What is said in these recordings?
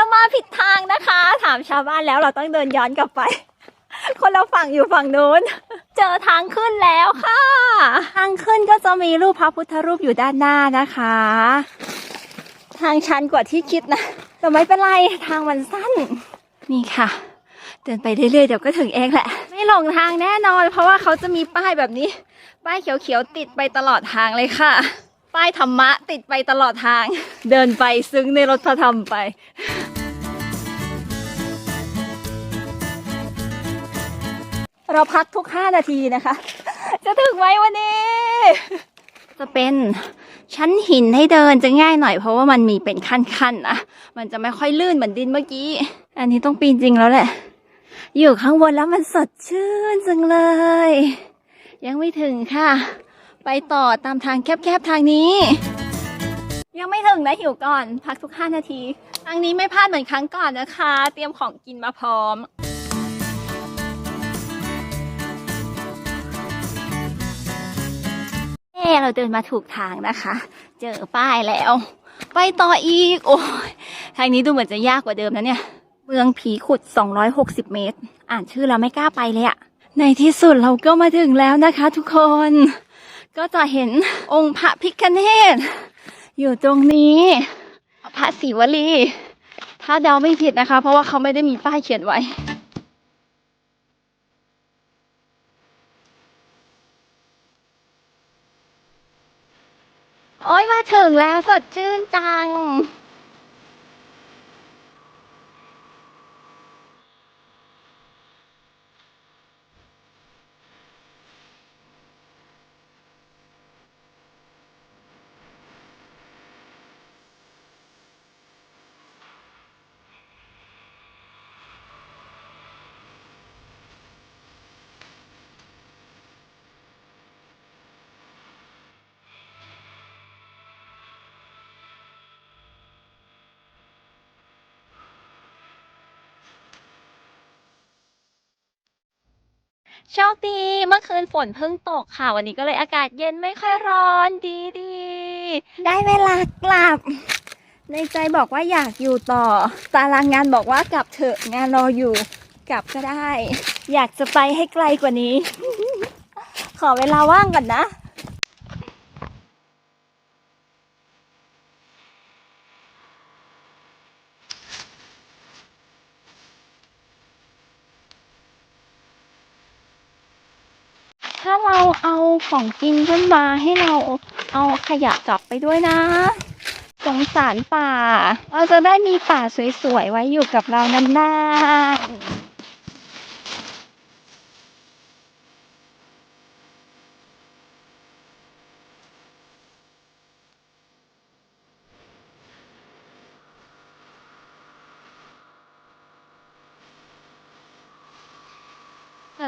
เรามาผิดทางนะคะ ถามชาวบ้านแล้วเราต้องเดินย้อนกลับไป คนเราฝั่งอยู่ฝั่งนู้น เจอทางขึ้นแล้วค่ะ ทางขึ้นก็จะมีรูปพระพุทธรูปอยู่ด้านหน้านะคะ ทางชันกว่าที่คิดนะ แต่ไม่เป็นไรทางมันสั้น นี่ค่ะ เดินไปเรื่อยๆเดี๋ยวก็ถึงเองแหละ ไม่หลงทางแน่นอน เพราะว่าเขาจะมีป้ายแบบนี้ ป้ายเขียวๆติดไปตลอดทางเลยค่ะป้ายธรรมะติดไปตลอดทาง เดินไปซึ้งในรถพระธรรมไป เราพักทุก 5 นาทีนะคะ จะถึงไหมวันนี้ จะเป็นชั้นหินให้เดินจะง่ายหน่อยเพราะว่ามันมีเป็นขั้นๆนะ มันจะไม่ค่อยลื่นเหมือนดินเมื่อกี้ อันนี้ต้องปีนจริงแล้วแหละ อยู่ข้างบนแล้วมันสดชื่นจังเลย ยังไม่ถึงค่ะ ไปต่อตามทางแคบๆทางนี้ ยังไม่ถึงนะหิวก่อน พักทุก 5 นาทีทางนี้ไม่พลาดเหมือนครั้งก่อนนะคะ เตรียมของกินมาพร้อม เราเดินมาถูกทางนะคะ เจอป้ายแล้ว ไปต่ออีก โอ้ยทางนี้ดูเหมือนจะยากกว่าเดิมนะเนี่ย เมืองผีขุด 260 เมตร อ่านชื่อแล้วไม่กล้าไปเลยอะในที่สุดเราก็มาถึงแล้วนะคะทุกคน ก็จะเห็นองค์พระพิคเนตอยู่ตรงนี้ พระศิวลี ถ้าเดาไม่ผิดนะคะ เพราะว่าเขาไม่ได้มีป้ายเขียนไว้ โอ้ยมาถึงแล้วสดชื่นจัง โชคดี เมื่อคืนฝนเพิ่งตกค่ะ วันนี้ก็เลยอากาศเย็นไม่ค่อยร้อนดีดีๆได้เวลากลับ ในใจบอกว่าอยากอยู่ต่อ ตารางงานบอกว่ากลับเถอะงานรออยู่ กลับก็ได้ อยากจะไปให้ไกลกว่านี้ ขอเวลาว่างก่อนนะ ถ้าเราเอาของกินขึ้นมาให้เราเอาขยะกลับไปด้วยนะ สงสารป่า เราจะได้มีป่าสวยๆไว้อยู่กับเรานานๆ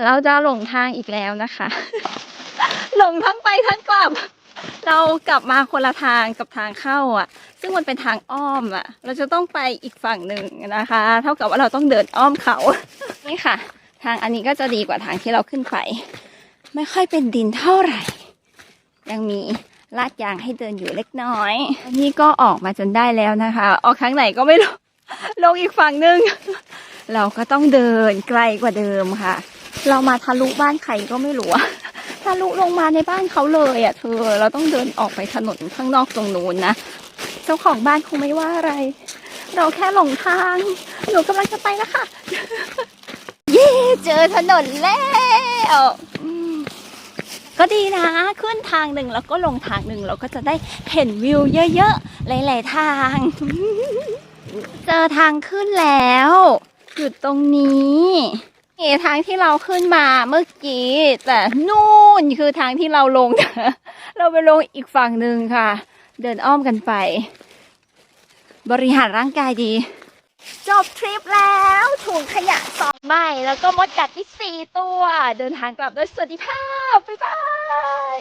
เราจะหลงทางอีกแล้วนะคะ หลงทั้งไปทั้งกลับ เรากลับมาคนละทางกับทางเข้าอะ ซึ่งมันเป็นทางอ้อมอะ เราจะต้องไปอีกฝั่งหนึ่งนะคะ เท่ากับว่าเราต้องเดินอ้อมเขา นี่ค่ะ ทางอันนี้ก็จะดีกว่าทางที่เราขึ้นไป ไม่ค่อยเป็นดินเท่าไหร่ ยังมีลาดยางให้เดินอยู่เล็กน้อย อันนี้ก็ออกมาจนได้แล้วนะคะ ออกทางไหนก็ไม่รู้ ลงอีกฝั่งหนึ่ง เราก็ต้องเดินไกลกว่าเดิมค่ะ เรามาทะลุบ้านใครก็ไม่รู้อะทะลุลงมาในบ้านเขาเลยอะเธอ เราต้องเดินออกไปถนนข้างนอกตรงนู้นนะเจ้าของบ้านคงไม่ว่าอะไร เราแค่หลงทางหนูกำลังจะไปแล้วค่ะเย้เจอถนนแล้วก็ดีนะ ขึ้นทางหนึ่งแล้วก็ลงทางหนึ่งเราก็จะได้เห็นวิวเยอะๆหลายๆทาง เจอทางขึ้นแล้ว อยู่ตรงนี้ นี่ทางที่เราขึ้นมาเมื่อกี้ แต่นู่นคือทางที่เราลงเราไปลงอีกฝั่งหนึ่งค่ะ เดินอ้อมกันไป บริหารร่างกายดี จบทริปแล้วถุงขยะสองใบแล้วก็มดกัดที่สี่ตัว เดินทางกลับด้วยสวัสดิภาพ บ๊ายบาย